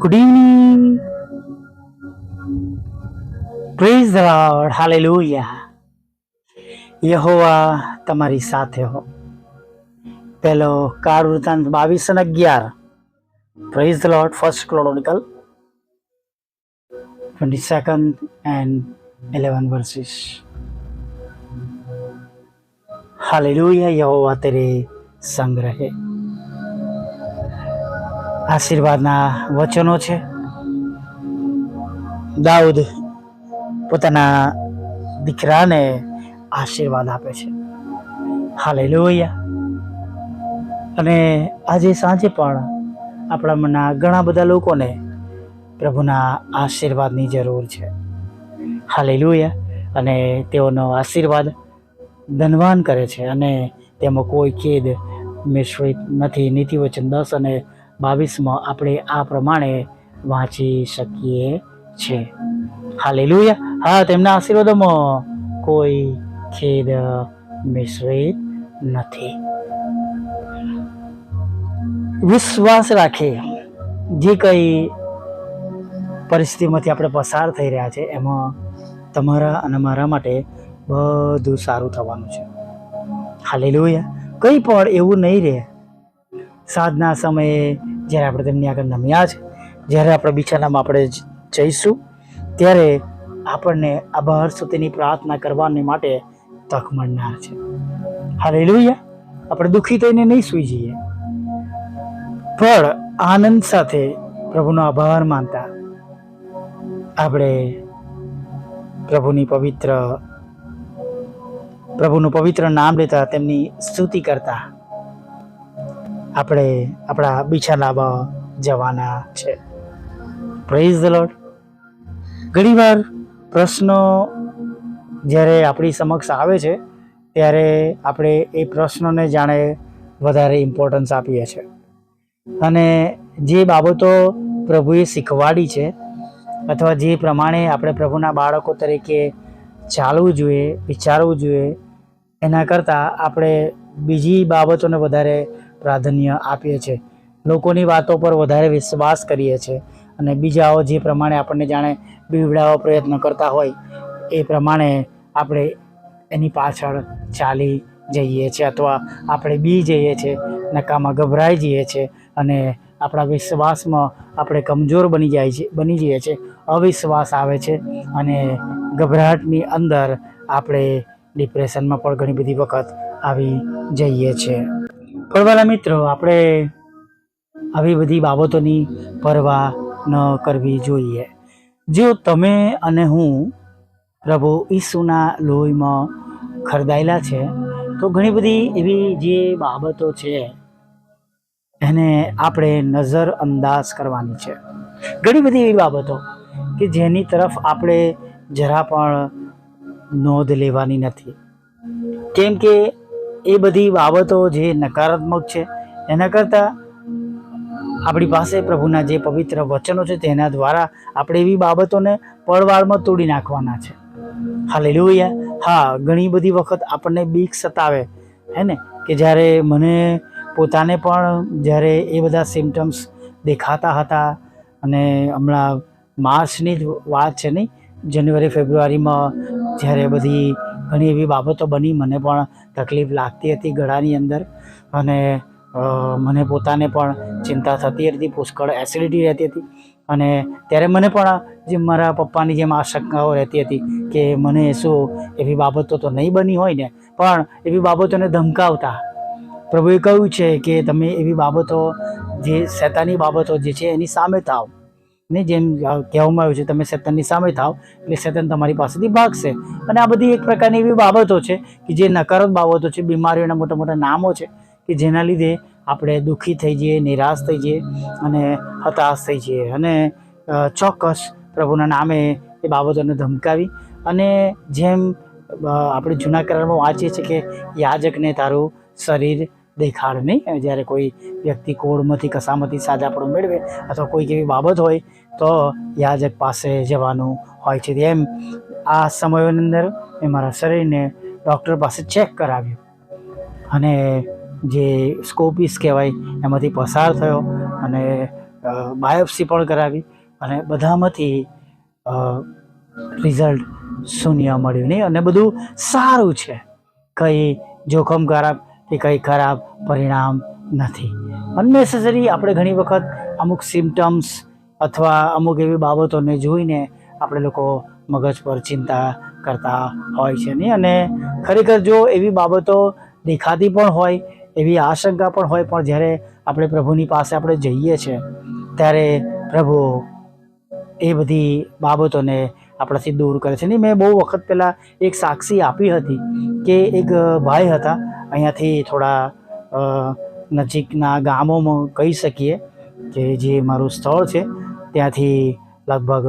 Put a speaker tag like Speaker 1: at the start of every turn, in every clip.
Speaker 1: Good evening praise Lord hallelujah યહોવા તમારી સાથે હો પહેલો કાર વૃત્તાંત બાવીસ અને અગિયાર praise lord first chronicle twenty second and eleven verses hallelujah યહોવા તેરે સંગ રહે આશીર્વાદના વચનો છે. દાઉદ પોતાના દીકરાને આશીર્વાદ આપે છે. હાલેલુયા. અને આજે સાંજે પણ આપણામાંના ઘણા બધા લોકોને પ્રભુના આશીર્વાદની જરૂર છે. હાલેલુયા. અને તેઓનો આશીર્વાદ ધનવાન કરે છે અને તેમાં કોઈ ખેદ, મિશ્રિત નથી. નીતિ વચન દસ અને બાવીસમાં આપણે આ પ્રમાણે વાંચી શકીએ છીએ હાલેલુયા. હા, તેમના આશીર્વાદોમાં કોઈ ખેદ મિશ્રિત નથી. વિશ્વાસ રાખે. જે કંઈ પરિસ્થિતિમાંથી આપણે પસાર થઈ રહ્યા છે, એમાં તમારા અને મારા માટે બધું સારું થવાનું છે. હાલેલુયા. કંઈ પણ એવું નહીં રહે. સાંજના સમયે જ્યારે આપણે તેમની આગળ નમ્યા છે જ્યારે આપણે બિછાનામાં આપણે જઈશું, ત્યારે આપણને આભાર સુધીની પ્રાર્થના કરવાની માટે તક મળનાર છે. હાલેલુયા. આપણે દુઃખી થઈને નહીં સૂઈ જઈએ. પણ આનંદ સાથે પ્રભુનો આભાર માનતા આપણે પ્રભુની પવિત્ર, પ્રભુનું પવિત્ર નામ લેતા તેમની સ્તુતિ કરતા આપણે આપણા બિછાનામાં જવાના છે. પ્રેઝ ધ લોર્ડ ઘણીવાર પ્રશ્નો જ્યારે આપણી સમક્ષ આવે છે, ત્યારે આપણે એ પ્રશ્નોને જાણે વધારે ઇમ્પોર્ટન્સ આપીએ છીએ અને જે બાબતો પ્રભુએ શીખવાડી છે, અથવા જે પ્રમાણે આપણે પ્રભુના બાળકો તરીકે ચાલવું જોઈએ, વિચારવું જોઈએ, એના કરતાં આપણે બીજી બાબતોને વધારે પ્રાધાન્ય આપીએ છીએ. લોકોની વાતો પર વધારે વિશ્વાસ કરીએ છીએ અને બીજાઓ જે પ્રમાણે આપણને જાણે બીવડાવવા પ્રયત્ન કરતા હોય, એ પ્રમાણે આપણે એની પાછળ ચાલી જઈએ છીએ અથવા આપણે બી જઈએ છીએ, નકામાં ગભરાઈ જઈએ છીએ અને આપણા વિશ્વાસમાં આપણે કમજોર બની જાય છે, બની જઈએ છીએ, અવિશ્વાસ આવે છે અને ગભરાટની અંદર આપણે ડિપ્રેશનમાં પણ ઘણી બધી વખત આવી જઈએ છીએ. પણ મિત્રો, આપણે આવી બધી બાબતોની પરવા ન કરવી જોઈએ. જો તમે અને હું પ્રભુ ઈસુના લોહીમાં ખરદાયેલા છે, તો ઘણી બધી એવી જે બાબતો છે, એને આપણે નજર અંદાજ કરવાની છે. ઘણી બધી એવી બાબતો કે જેની તરફ આપણે જરા પણ નોંધ લેવાની નથી. કેમ કે એ બધી બાબતો જે નકારાત્મક છે, એના કરતાં આપણી પાસે પ્રભુના જે પવિત્ર વચનો છે, તેના દ્વારા આપણે એવી બાબતોને પળવાળમાં તોડી નાખવાના છે. હાલેલુયા. હા, ઘણી બધી વખત આપણને બીક સતાવે, હે ને? કે જ્યારે મને પોતાને પણ જ્યારે એ બધા સિમ્ટમ્સ દેખાતા હતા અને હમણાં માર્ચની જ વાત છે નહીં, જાન્યુઆરી, ફેબ્રુઆરીમાં જ્યારે બધી ઘણી એવી બાબતો બની. મને પણ તકલીફ લાગતી હતી ગળાની અંદર અને મને પોતાને પણ ચિંતા થતી હતી. પુષ્કળ એસિડિટી રહેતી હતી. અને ત્યારે મને પણ જે મારા પપ્પાની જેમ આશંકાઓ રહેતી હતી કે મને શું એવી બાબતો તો નહીં બની હોય ને, પણ એવી બાબતોને ધમકાવતા. પ્રભુએ કહ્યું છે કે તમે એવી બાબતો, જે શેતાની બાબતો જે છે એની સામે થાવ. ને જેમ કહેવામાં આવ્યું છે, તમે શેતનની સામે થાવ એટલે શેતન તમારી પાસેથી ભાગશે. અને આ બધી એક પ્રકારની એવી બાબતો છે કે જે નકારાત્મક બાબતો છે, બીમારીઓના મોટા મોટા નામો છે કે જેના લીધે આપણે દુઃખી થઈ જઈએ, નિરાશ થઈ જઈએ અને હતાશ થઈ જઈએ. અને ચોક્કસ પ્રભુના નામે એ બાબતોને ધમકાવી અને જેમ આપણે જૂના કરારમાં વાંચીએ છીએ કે, યાજકને તારું શરીર દેખાડ નહીં. જ્યારે કોઈ વ્યક્તિ કોળમાંથી કસામાંથી સાજાપણું મેળવે અથવા કોઈક એવી બાબત હોય, તો યાજક પાસે જવાનું હોય છે. એમ આ સમયોની અંદર મેં મારા શરીરને ડૉક્ટર પાસે ચેક કરાવ્યું. અને જે સ્કોપીસ કહેવાય, એમાંથી પસાર થયો અને બાયોપ્સી પણ કરાવી અને બધામાંથી રિઝલ્ટ શૂન્ય મળ્યું નહીં. અને બધું સારું છે. કંઈ જોખમ કે કંઈ ખરાબ પરિણામ નથી. અનનેસેસરી આપણે ઘણી વખત અમુક સિમ્ટમ્સ અથવા અમુક એવી બાબતોને જોઈને આપણે લોકો મગજ પર ચિંતા કરતા હોય છે નહીં અને ખરેખર જો એવી બાબતો દેખાતી પણ હોય, એવી આશંકા પણ હોય, પણ જ્યારે આપણે પ્રભુની પાસે આપણે જઈએ છીએ ત્યારે પ્રભુ એ બધી બાબતોને આપણાથી દૂર કરે છે નહીં મેં બહુ વખત પહેલાં એક સાક્ષી આપી હતી કે એક ભાઈ હતા અહીંયાથી થોડા નજીકના ગામોમાં કહી શકીએ કે જે મારું સ્થળ છે, ત્યાંથી લગભગ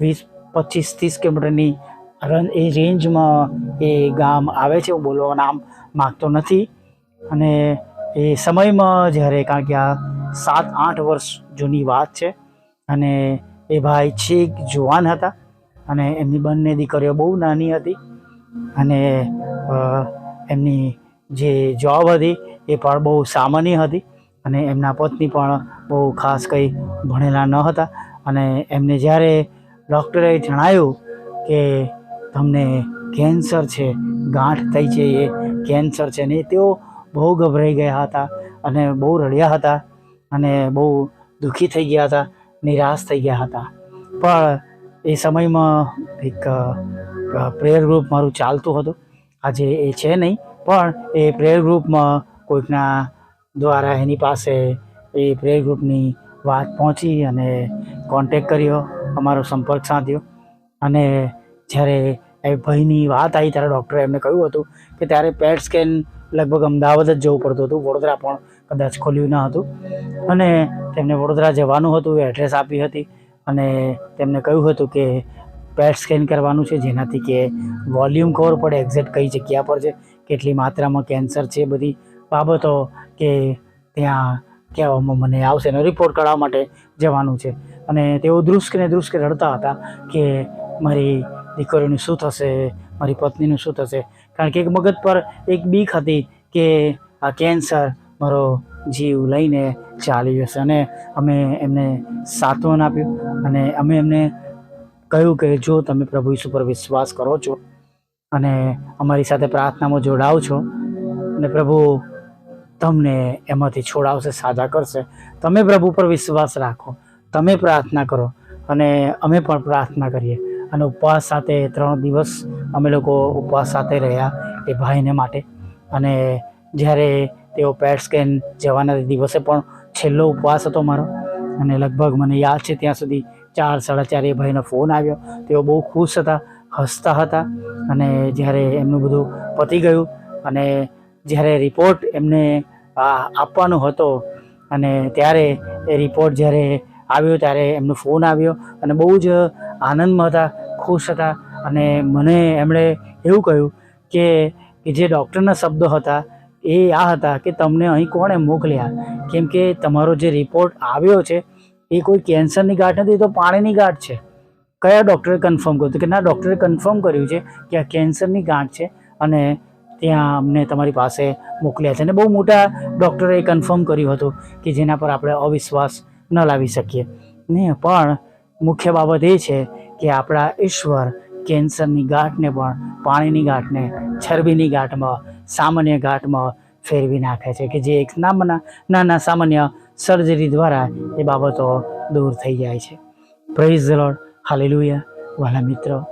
Speaker 1: વીસ, પચીસ, ત્રીસ કિલોમીટરની રન, એ રેન્જમાં એ ગામ આવે છે, હું બોલવા નામ માગતો નથી. અને એ સમયમાં જ્યારે, કારણ કે આ સાત, આઠ વર્ષ જૂની વાત છે, અને એ ભાઈ છેક જુવાન હતા, અને એમની બંને દીકરીઓ બહુ નાની હતી, અને એમની જે જોબ હતી એ પણ બહુ સામાન્ય હતી અને એમના પત્ની પણ બહુ ખાસ કંઈ ભણેલા ન હતા. અને એમને જ્યારે ડૉક્ટરે જણાવ્યું કે તમને કેન્સર છે, ગાંઠ થઈ છે, એ કેન્સર છે ને તેઓ બહુ ગભરાઈ ગયા હતા અને બહુ રડ્યા હતા અને બહુ દુઃખી થઈ ગયા હતા, નિરાશ થઈ ગયા હતા. પણ એ સમયમાં એક પ્રેયર ગ્રુપ મારું ચાલતું હતું. આજે એ છે નહીં. પણ એ પ્રેયર ગ્રુપમાં કોઈકના દ્વારા એની પાસે એ પ્રેયર ગ્રુપની વાત પહોંચી અને કોન્ટેક કર્યો, અમારો સંપર્ક સાધ્યો. અને જ્યારે એ ભાઈની વાત આવી ત્યારે ડૉક્ટરે એમને કહ્યું હતું કે ત્યારે પેટ સ્કેન લગભગ અમદાવાદ જ જવું પડતું હતું, વડોદરા પણ કદાચ ખોલ્યું ન હતું. અને તેમને વડોદરા જવાનું હતું એડ્રેસ આપી હતી. અને તેમને કહ્યું હતું કે પેટ સ્કેન કરવાનું છે, જેનાથી કે વોલ્યુમ ખબર પડે એક્ઝેક્ટ કઈ જગ્યા પર છે. કેટલી માત્રામાં કેન્સર છે બધી બાબતો કે ત્યાં કહેવામાં મને આવશે એનો રિપોર્ટ કાઢવા માટે જવાનું છે. અને તેઓ ધ્રુસ્કને ધ્રુસ્કે રડતા હતા કે મારી દીકરીનું શું થશે, મારી પત્નીનું શું થશે? કારણ કે એક મગજ પર એક બીક હતી કે આ કેન્સર મારો જીવ લઈને ચાલી જશે અને અમે એમને સાંત્વન આપ્યું અને અમે એમને કહ્યું કે જો તમે પ્રભુ ઈસુ પર વિશ્વાસ કરો છો અને અમારી સાથે પ્રાર્થનામાં જોડાવ છો. અને પ્રભુ, તમને એમાંથી છોડાવશે, સાજા કરશે. તમે પ્રભુ પર વિશ્વાસ રાખો. તમે પ્રાર્થના કરો. અને અમે પણ પ્રાર્થના કરીએ. અને ઉપવાસ સાથે ત્રણ દિવસ અમે લોકો ઉપવાસ સાથે રહ્યા એ ભાઈને માટે. અને જ્યારે તેઓ પેટ સ્કેન જવાના દિવસે પણ છેલ્લો ઉપવાસ હતો મારો. અને લગભગ મને યાદ છે, ત્યાં સુધી ચાર, સાડા ચાર એ ભાઈનો ફોન આવ્યો. તેઓ બહુ ખુશ હતા. હસતા હતા અને જ્યારે એમનું બધું પતી ગયું અને જ્યારે રિપોર્ટ એમને આપવાનો હતો અને ત્યારે એ રિપોર્ટ જ્યારે આવ્યો ત્યારે એમનો ફોન આવ્યો અને બહુ જ આનંદમાં હતા, ખુશ હતા અને મને એમણે એવું કહ્યું કે જે ડૉક્ટરના શબ્દો હતા એ આ હતા કે તમને અહીં કોણે મોકલ્યા? કેમ કે તમારો જે રિપોર્ટ આવ્યો છે એ કોઈ કેન્સરની ગાંઠ નથી તો પાણીની ગાંઠ છે. કયા ડૉક્ટરે કન્ફર્મ કર્યું કે ના ડૉક્ટરે કન્ફર્મ કર્યું છે કે આ કેન્સરની ગાંઠ છે અને ત્યાં અમને તમારી પાસે મોકલ્યા છે. અને બહુ મોટા ડૉક્ટરે કન્ફર્મ કર્યું હતું કે જેના પર આપણે અવિશ્વાસ ન લાવી શકીએ. ને પણ મુખ્ય બાબત એ છે કે આપણા ઈશ્વર કેન્સરની ગાંઠને પણ પાણીની ગાંઠને ચરબીની ગાંઠમાં, સામાન્ય ગાંઠમાં ફેરવી નાખે છે કે જે એક નામના, નાના સામાન્ય સર્જરી દ્વારા એ બાબતો દૂર થઈ જાય છે. પ્રેઝ લોડ હાલેલુયા વાલા મિત્રો.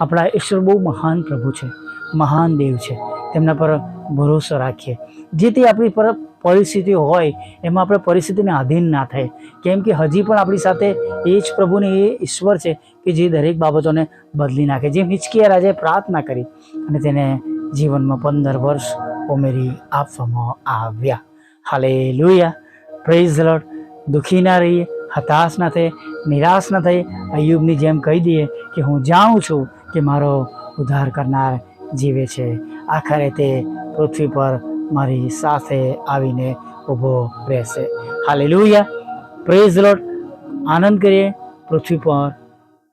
Speaker 1: આપણા ઈશ્વર બહુ મહાન પ્રભુ છે, મહાન દેવ છે. તેમના પર ભરોસો રાખીએ. જે તે આપણી પર પરિસ્થિતિ હોય, એમાં આપણે પરિસ્થિતિને આધીન ના થાય. કેમ કે હજી પણ આપણી સાથે એ જ પ્રભુને એ ઈશ્વર છે કે જે દરેક બાબતોને બદલી નાખે. જેમ હિચકીયા રાજાએ પ્રાર્થના કરી અને તેને જીવનમાં પંદર વર્ષ ઉમેરી આપવામાં આવ્યા. હાલે લુયા પ્રેઝ લોડ દુઃખી ના રહીએ. હતાશ ન થઈ, નિરાશ ન થઈ, અયુબની જેમ કહી દઈએ કે હું જાણું છું કે મારો ઉદ્ધાર કરનાર જીવે છે. આખરે તે પૃથ્વી પર મારી સાથે આવીને ઊભો રહેશે. હાલે લુયા પ્રેઝ લોટ આનંદ કરીએ, પૃથ્વી પર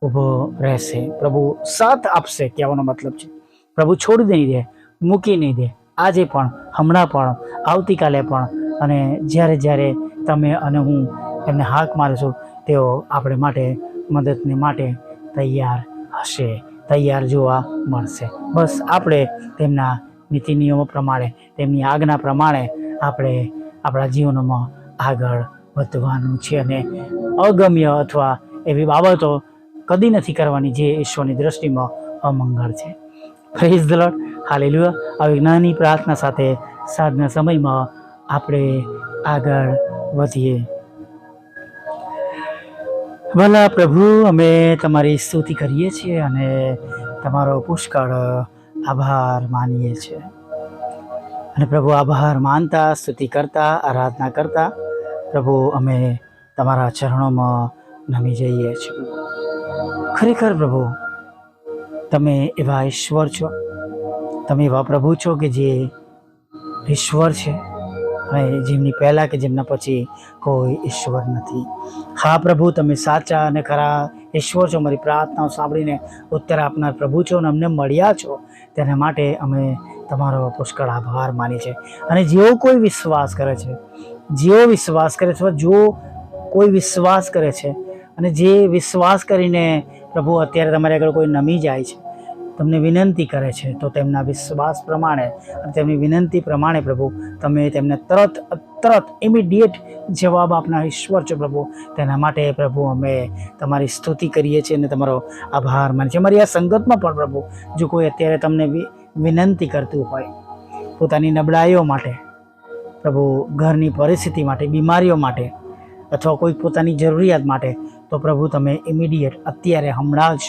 Speaker 1: ઊભો રહેશે. પ્રભુ સાથ આપશે કહેવાનો મતલબ છે. પ્રભુ છોડી નહીં દે, મૂકી નહીં દે. આજે પણ, હમણાં પણ, આવતીકાલે પણ અને જ્યારે જ્યારે તમે અને હું એમને હાક મારીશું, તેઓ આપણે માટે મદદને માટે તૈયાર હશે, તૈયાર જોવા મળશે. બસ આપણે તેમના નીતિ નિયમો પ્રમાણે, તેમની આજ્ઞા પ્રમાણે આપણે આપણા જીવનમાં આગળ વધવાનું છે અને અગમ્ય અથવા એવી બાબતો કદી નથી કરવાની જે ઈશ્વરની દ્રષ્ટિમાં અમંગળ છે. ફ્રેઝ ધ હાલી હાલેલુયા આવી જ્ઞાની પ્રાર્થના સાથે સાંજના સમયમાં આપણે આગળ વધીએ. ભલા પ્રભુ, અમે તમારી સ્તુતિ કરીએ છીએ અને તમારો પુષ્કળ આભાર માનીએ છીએ. અને પ્રભુ, આભાર માનતા, સ્તુતિ કરતા, આરાધના કરતા, પ્રભુ, અમે તમારા ચરણોમાં નમી જઈએ છીએ. ખરેખર પ્રભુ, તમે એવા ઈશ્વર છો. તમે એવા પ્રભુ છો કે જે ઈશ્વર છે. અને જેમની પહેલાં કે જેમના પછી કોઈ ઈશ્વર નથી. હા પ્રભુ, તમે સાચા અને ખરા ઈશ્વર છો. મારી પ્રાર્થનાઓ સાંભળીને ઉત્તર આપનાર પ્રભુ છો અને અમને મળ્યા છો. તેના માટે અમે તમારો પુષ્કળ આભાર માની છે અને જેઓ કોઈ વિશ્વાસ કરે છે, જેઓ વિશ્વાસ કરે છે, જો કોઈ વિશ્વાસ કરે છે અને જે વિશ્વાસ કરીને પ્રભુ, અત્યારે તમારી આગળ કોઈ નમી જાય છે તમને વિનંતી કરે છે, તો તેમના વિશ્વાસ પ્રમાણે તેમની વિનંતી પ્રમાણે પ્રભુ, તમે તેમને તરત તરત ઇમિડિયેટ જવાબ આપનાર ઈશ્વર છો પ્રભુ. તેના માટે પ્રભુ અમે તમારી સ્તુતિ કરીએ છીએ અને તમારો આભાર માનીએ છીએ. અમારી આ સંગતમાં પણ પ્રભુ, જો કોઈ અત્યારે તમને વિનંતી કરતું હોય, પોતાની નબળાઈઓ માટે, પ્રભુ ઘરની પરિસ્થિતિ માટે, બીમારીઓ માટે, અથવા કોઈ પોતાની જરૂરિયાત માટે, તો પ્રભુ તમે ઇમિડિયેટ અત્યારે હમણાં જ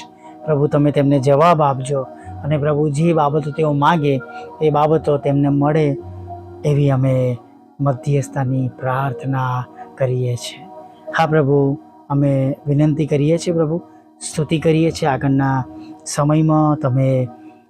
Speaker 1: પ્રભુ તમે તેમને જવાબ આપજો અને પ્રભુ જે બાબતો તેઓ માગે એ બાબતો તેમને મળે એવી અમે મધ્યસ્થાની પ્રાર્થના કરીએ છીએ. હા પ્રભુ, અમે વિનંતી કરીએ છીએ પ્રભુ, સ્તુતિ કરીએ છીએ આગળના સમયમાં તમે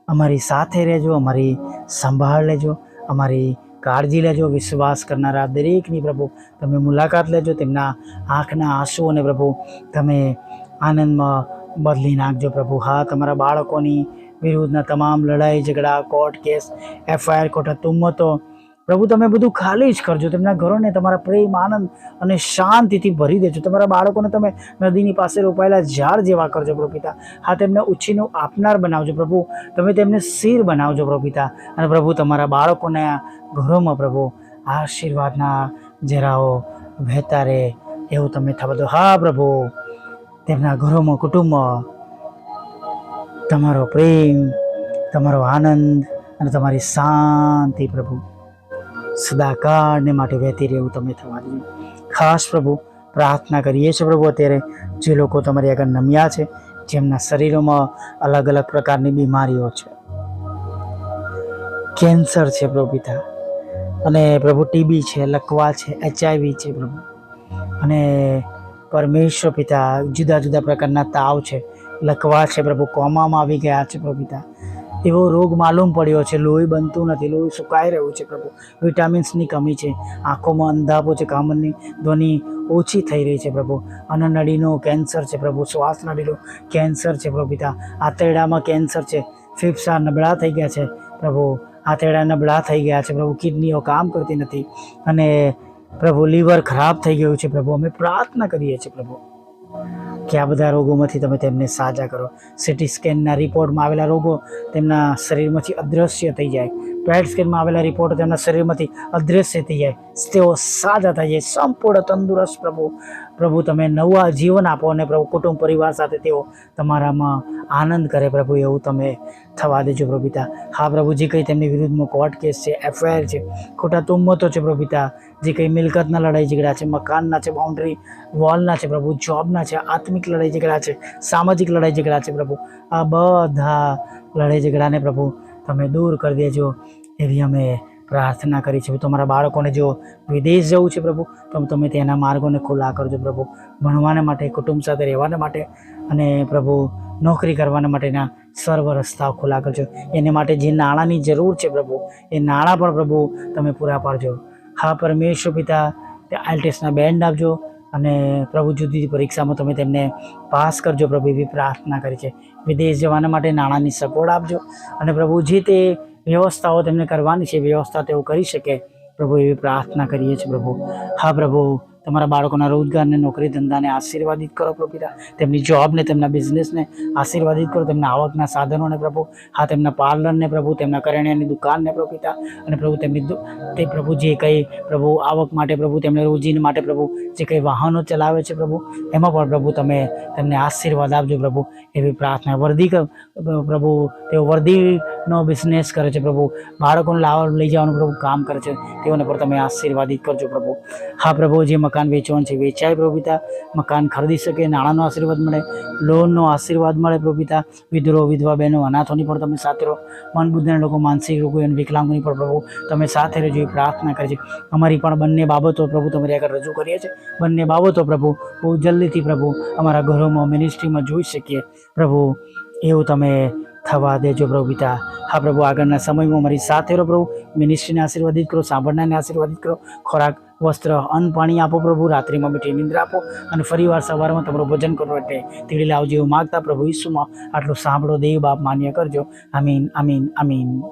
Speaker 1: અમારી સાથે રહેજો, અમારી સંભાળ લેજો, અમારી કાળજી લેજો, વિશ્વાસ કરનારા દરેકની પ્રભુ તમે મુલાકાત લેજો, તેમના આંખના આંસુઓને પ્રભુ તમે આનંદમાં બદલી નાખજો પ્રભુ. હા, તમારા બાળકોની વિરુદ્ધના તમામ લડાઈ, ઝઘડા, કોર્ટ કેસ, એફઆઈઆર ખોટા તુમ્મતો પ્રભુ તમે બધું ખાલી જ કરજો. તેમના ઘરોને તમારા પ્રેમ, આનંદ અને શાંતિથી ભરી દેજો. તમારા બાળકોને તમે નદીની પાસે રોપાયેલા ઝાડ જેવા કરજો પ્રભુ હા, તેમને ઉછીનું આપનાર બનાવજો પ્રભુ. તમે તેમને શિર બનાવજો પ્રભુ અને પ્રભુ, તમારા બાળકોને ઘરોમાં પ્રભુ આશીર્વાદના જરાઓ વહેતા રહે. એવું તમે થવા દો. હા, પ્રભુ. તેમના ઘરોમાં, કુટુંબમાં તમારો પ્રેમ, તમારો આનંદ અને તમારી શાંતિ પ્રભુ. સદાકાળને માટે વહેતી રહેવું તમે થવા દેજો. ખાસ પ્રભુ, પ્રાર્થના કરીએ છીએ પ્રભુ, અત્યારે જે લોકો તમારી આગળ નમ્યા છે, જેમના શરીરોમાં અલગ અલગ પ્રકારની બીમારીઓ છે. કેન્સર છે પ્રભુ પિતા. અને પ્રભુ ટીબી છે, લકવા છે, એચઆઈવી છે પ્રભુ. અને પરમેશ્વર પિતા, જુદા જુદા પ્રકારના તાવ છે, લકવા છે, પ્રભુ કોમામાં આવી ગયા છે પ્રભુ પિતા. એવો રોગ માલુમ પડ્યો છે, લોહી બનતું નથી, લોહી સુકાઈ રહ્યું છે પ્રભુ. વિટામિન્સની કમી છે, આંખોમાં અંધાપો છે કામનની ધ્વનિ ઓછી થઈ રહી છે પ્રભુ. અનનડીનો કેન્સર છે પ્રભુ શ્વાસ નળીનો કેન્સર છે પ્રભુ પિતા. આંતરડામાં કેન્સર છે, ફેફસા નબળા થઈ ગયા છે પ્રભુ. આંતરડા નબળા થઈ ગયા છે પ્રભુ, કિડનીઓ કામ કરતી નથી અને પ્રભુ, લીવર ખરાબ થઈ ગયું છે પ્રભુ. અમે પ્રાર્થના કરીએ છીએ પ્રભુ કે આ બધા રોગોમાંથી તમે તેમને સાજા કરો. સિટી સ્કેનના રિપોર્ટમાં આવેલા રોગો તેમના શરીરમાંથી અદૃશ્ય થઈ જાય. પેટ સ્કેનમાં આવેલા રિપોર્ટ તેમના શરીરમાંથી અદ્રશ્ય થઈ જાય. તેઓ સાજા થઈ જાય સંપૂર્ણ તંદુરસ્ત પ્રભુ. પ્રભુ, તમે નવા જીવન આપો અને પ્રભુ, કુટુંબ, પરિવાર સાથે તેઓ તમારામાં આનંદ કરે. પ્રભુ, એવું તમે થવા દેજો પ્રભુતા હા પ્રભુ જે કંઈ તેમની વિરુદ્ધમાં કોર્ટ કેસ છે એફઆઈઆર છે. ખોટા તુમ્મતો છે પ્રભુતા જે કંઈ મિલકતના લડાઈ ઝઘડા છે, મકાનના છે બાઉન્ડ્રી વોલના છે પ્રભુ જોબના છે, આત્મિક લડાઈ ઝઘડા છે, સામાજિક લડાઈ ઝઘડા છે પ્રભુ. આ બધા લડાઈ ઝઘડાને પ્રભુ તમે દૂર કરી દેજો. એવી અમે પ્રાર્થના કરી છે. તમારા બાળકોને જો વિદેશ જવું છે પ્રભુ, તો તમે તેના માર્ગોને ખુલ્લા કરજો પ્રભુ. ભણવાને માટે, કુટુંબ સાથે રહેવાને માટે અને પ્રભુ, નોકરી કરવાના માટેના સર્વ રસ્તાઓ ખુલ્લા કરજો. એને માટે જે નાણાંની જરૂર છે પ્રભુ, એ નાણાં પણ પ્રભુ તમે પૂરા પાડજો. હા, પરમેશ્વર પિતા, તે બેન્ડ આપજો અને પ્રભુ જુદી પરીક્ષામાં તમે તેમને પાસ કરજો પ્રભુ એવી પ્રાર્થના કરી છે. વિદેશ જવાના માટે નાણાંની સગવડ આપજો અને પ્રભુ જે તે વ્યવસ્થાઓ તેમને કરવાની છે, વ્યવસ્થા તેઓ કરી શકે. પ્રભુ એવી પ્રાર્થના કરીએ છીએ, પ્રભુ. હા, પ્રભુ. તમારા બાળકોના રોજગારને નોકરી ધંધાને આશીર્વાદિત કરો પ્રભુ પિતા તેમની જોબને, તેમના બિઝનેસને આશીર્વાદિત કરો. તેમના આવકના સાધનોને પ્રભુ, હા, તેમના પાર્લરને પ્રભુ, તેમના કરિયાણાની દુકાનને પ્રભુ પિતા. અને પ્રભુ, તેમની તે પ્રભુ જે કંઈ પ્રભુ આવક માટે પ્રભુ તેમને રોજીને માટે પ્રભુ, જે કંઈ વાહનો ચલાવે છે પ્રભુ, એમાં પણ પ્રભુ તમે તેમને આશીર્વાદ આપજો પ્રભુ. એવી પ્રાર્થના વર્ધી ક- પ્રભુ, તેઓ વર્ધીનો બિઝનેસ કરે છે પ્રભુ. બાળકોને લાવવા લઈ જવાનું પ્રભુ કામ કરે છે. તેઓને પણ તમે આશીર્વાદિત કરજો પ્રભુ. હા પ્રભુ, જે મકાન વેચવાનું છે, વેચાય પ્રભુ મકાન ખરીદી શકે, નાણાંનો આશીર્વાદ મળે, લોનનો આશીર્વાદ મળે પ્રભુ પિતા વિધરો વિધવા બહેનો, અનાથોની પણ તમે સાથે રહો મન બુદ્ધના લોકો, માનસિક રોગો અને વિકલાંગોની પણ પ્રભુ તમે સાથે રહેજો, એ પ્રાર્થના કરી છે અમારી પણ બંને બાબતો પ્રભુ તમારી આગળ રજૂ કરીએ છીએ. બંને બાબતો પ્રભુ બહુ જલ્દીથી પ્રભુ અમારા ઘરોમાં મિનિસ્ટ્રીમાં જોઈ શકીએ. પ્રભુ, એવું તમે થવા દેજો પ્રભુ પિતા હા પ્રભુ, આગળના સમયમાં મારી સાથે રહો પ્રભુ. મિનિસ્ટ્રીને આશીર્વાદિત કરો, સાંભળનારને આશીર્વાદિત કરો. ખોરાક વસ્ત્ર, અન્ન, પાણી આપો પ્રભુ, રાત્રિમાં મીઠી નિંદ્રા આપો અને ફરીવાર સવારમાં તમારું ભજન કરો એટલે તેડી લાવજો એવું માગતા પ્રભુ ઈસુમાં. આટલું સાંભળો, દેવ બાપ માન્ય કરજો. આમીન આમીન આમીન.